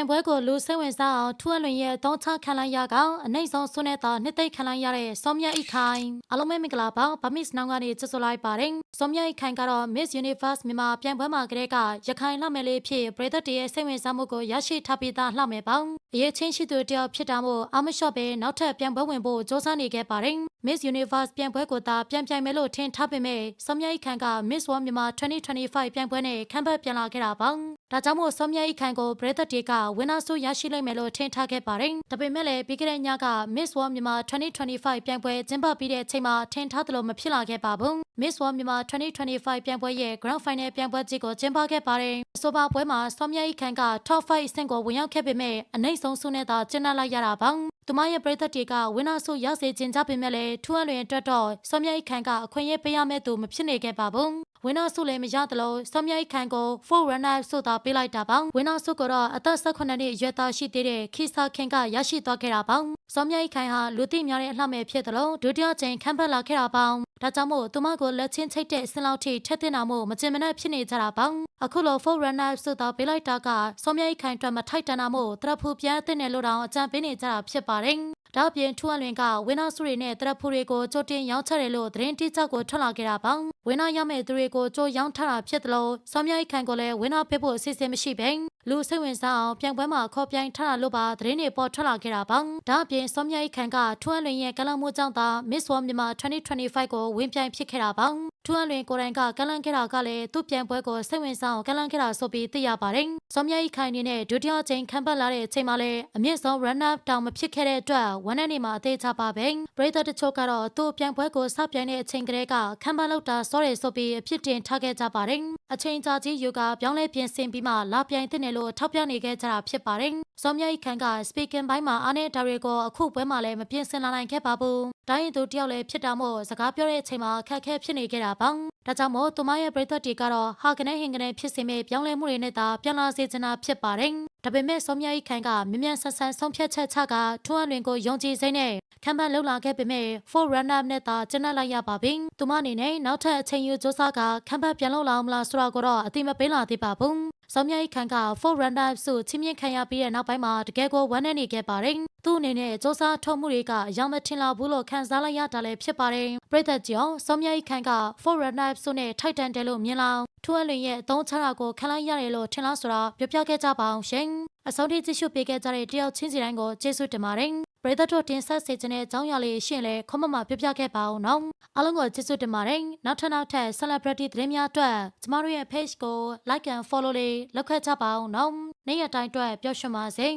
င်ပွဲကိုလူစိတ်ဝင်စားအောင်ထူအလွင်ရဲ့တောင်းချခံလိုက်ရကောင်အနိုင်ဆုံးဆွနဲ့သာနှစ်သိမ့်ခံလိုက်ရတဲ့စောမြအိခိုင်အားလုံးပဲမင်္ဂလာပါဗမစ်နောင်ကနေကြိုဆိုလိုက်ပါတယ်စောမြအိခိုင်ကတော့ Miss Universe မြန်မာပြိုင်ပွဲမှာကလေးကရခိုင်လှမယ်လေးဖြစ်ပရိသတ်တွေရဲ့စိတ်ဝင်စားမှုကိုရရှိထားပြီးသားလှမယ်ပေါ့အရေးချင်းရှိသူတယောက်ဖြစ်တာမို့အမလျှော့ပဲနောက်ထပ်ပြိုင်ပွဲဝင်ဖို့စ조사နေခဲ့ပါတယ် Miss Universe ပြိုင်ပွဲကိုသာပြန်ပြိုင်မယ်လို့ထင်ထားပေမဲ့စောမြအိခိုင်က Miss World မြန်မာ2025ပြိုင်ပွဲနဲ့ခန့်ဖတ်ပြန်လာခဲ့တာပေါ့ ဒါကြောင့်မို့စောမြအိခိုင်ကိုပရိသတ်တွေကဝင်းနာဆုရရှိလိမ့်မယ်လို့ထင်ထားခဲ့ပါတယ်။ဒါပေမဲ့လည်းပြီးခဲ့တဲ့ညက Miss World မြန်မာ2025ပြိုင်ပွဲကျင်းပပြီးတဲ့အချိန်မှာထင်ထားသလိုမဖြစ်လာခဲ့ပါဘူး။ Miss World မြန်မာ2025ပြိုင်ပွဲရဲ့ Grand Final ပြိုင်ပွဲကြီးကိုကျင်းပခဲ့ပါတယ်။အဆိုပါပွဲမှာစောမြအိခိုင်က Top 5အဆင့်ကိုဝင်ရောက်ခဲ့ပေမဲ့အနိုင်ဆုံးဆုနဲ့သာကျင်းပလိုက်ရတာပါ။သူမရဲ့ပရိသတ်တွေကဝင်းနာဆုရစေခြင်းကြပေမဲ့လည်းထူအလွင်အတွက်တော့စောမြအိခိုင်ကအခွင့်အရေးပေးရမယ့်သူမဖြစ်နေခဲ့ပါဘူး။ ဝင်းနာဆုလည်းမရသလိုစောမြအိခိုင်ကို full runner ဆုသာပေးလိုက်တာပါဝင်းနာဆုကတော့အသက်18နှစ်အရွယ်သားရှိသေးတဲ့ခိစာခင်ကရရှိသွားခဲ့တာပါစောမြအိခိုင်ဟာလူသိများတဲ့အလှမဲ့ဖြစ်သလိုဒုတိယကြိမ်ခံဖက်လာခဲ့တာပါဒါကြောင့်မို့သူမကိုလက်ချင်းချိတ်တဲ့အစင်လောက်ထိထက်တင်တာမို့မကျင်မနှက်ဖြစ်နေကြတာပါအခုလို full runner ဆုသာပေးလိုက်တာကစောမြအိခိုင်အတွက်မထိုက်တန်တာမို့တရဖူပြန်အသစ်နဲ့လို့တောင်အကြံပေးနေကြတာဖြစ်ပါတယ် ဒါအပြင်ထူအလွင်ကဝင်းနာစုတွေနဲ့တရဖူတွေကိုကြိုတင်ရောင်းချတယ်လို့သတင်းတိကျကိုထွက်လာခဲ့တာပါဝင်းနာရမယ့်သူတွေကိုကြိုရောင်းထတာဖြစ်တယ်လို့စောမြအိခိုင်ကလည်းဝင်းနာဖေးဖို့အစီအစဉ်မရှိဘဲလူစိတ်ဝင်စားအောင်ပြိုင်ပွဲမှာခေါ်ပြိုင်ထတာလို့ပါသတင်းတွေပေါ်ထွက်လာခဲ့တာပါဒါအပြင်စောမြအိခိုင်ကထူအလွင်ရဲ့ကလန်မှုကြောင့်သာ Miss World မြန်မာ2025ကိုဝင်ပြိုင်ဖြစ်ခဲ့တာပါထူအလွင်ကိုယ်တိုင်ကကလန်ခဲ့တာကလည်းသူ့ပြိုင်ပွဲကိုစိတ်ဝင်စားအောင်ကလန်ခဲ့တာဆိုပြီးသိရပါတယ်စောမြအိခိုင်အနေနဲ့ဒုတိယကြိမ်ခံပတ်လာတဲ့အချိန်မှာလည်းအမြင့်ဆုံး run up တောင်မဖြစ်ခဲ့တဲ့အတွက်ဝန်နဲ့နေမှာအသေးချပါပဲပရိသတ်တချို့ကတော့သူ့ပြိုင်ပွဲကိုစပြိုင်တဲ့အချိန်ကလေးကခံပတ်လောက်တာစောတယ်ဆိုပြီးအဖြစ်တင်ထားခဲ့ကြပါတယ် အချိန်ကြာကြီးယူကပြောင်းလဲပြင်ဆင်ပြီးမှလာပြိုင်တဲ့နယ်လို့ထောက်ပြနေခဲ့ကြတာဖြစ်ပါတယ်စောမြအိခိုင်က speaking ဘိုင်းမှာအားနဲ့ဒါတွေကိုအခုပွဲမှာလည်းမပြင်ဆင်လာနိုင်ခဲ့ပါဘူးတိုင်းရင်သူတယောက်လည်းဖြစ်တာမို့စကားပြောတဲ့အချိန်မှာခက်ခဲဖြစ်နေခဲ့တာပါဒါကြောင့်မို့သူမရဲ့ပရိသတ်တွေကတော့ဟာကနေဟင်ကနေဖြစ်စေမဲ့ပြောင်းလဲမှုတွေနဲ့သာပြောင်းလာစေချင်တာဖြစ်ပါတယ်ဒါပေမဲ့စောမြအိခိုင်ကမြ мян ဆန်ဆန်ဆုံးဖြတ်ချက်ချကထွန်းအလွင်ကိုယုံကြည်စိမ့်နဲ့ ခံပန်းလှုပ်လာခဲ့ပေမဲ့ 4runner နဲ့သာကျဉ်းတ်လိုက်ရပါပြီ။သူမအနေနဲ့နောက်ထပ်အချိန်ယူစူးစမ်းကခံပန်းပြန်လှုပ်လာအောင်မလားဆိုတာကိုတော့အတိမပေးလာသေးပါဘူး။ဆောင်မြတ်ခံက 4runner ဆိုချင်းမြင့်ခံရပြီးတဲ့နောက်ပိုင်းမှာတကယ်ကိုဝမ်းနည်းနေခဲ့ပါတယ်။သူ့အနေနဲ့စူးစမ်းထုတ်မှုတွေကအယောင်မထင်လာဘူးလို့ခံစားလိုက်ရတာလည်းဖြစ်ပါတယ်။ပရိသတ်ကြောင့်ဆောင်မြတ်ခံက 4runner ဆိုနဲ့ထိုက်တန်တယ်လို့မြင်လာထိုးအလွင်ရဲ့အသုံးချတာကိုခံလိုက်ရတယ်လို့ထင်လားဆိုတော့ပြောပြခဲ့ကြပါအောင်ရှင်။အဆုံးထိကြည့်ရှုပေးခဲ့ကြတဲ့တယောက်ချင်းစီတိုင်းကိုကျေးဇူးတင်ပါတယ်။ ပရိသတ်တို့တင်ဆက်စေခြင်းတဲ့အကြောင်းအရာလေးရှင်းလဲခွန်မမပြပြခဲ့ပါအောင်နော်အားလုံးကိုကျေးဇူးတင်ပါတယ်နောက်ထပ်နောက်ထပ် celebrity သတင်းများအတွက်ကျမတို့ရဲ့ page ကို like and follow လေးလုပ်ခဲ့ကြပါအောင်နော်နေ့ရက်တိုင်းအတွက်ပျော်ရွှင်ပါစေ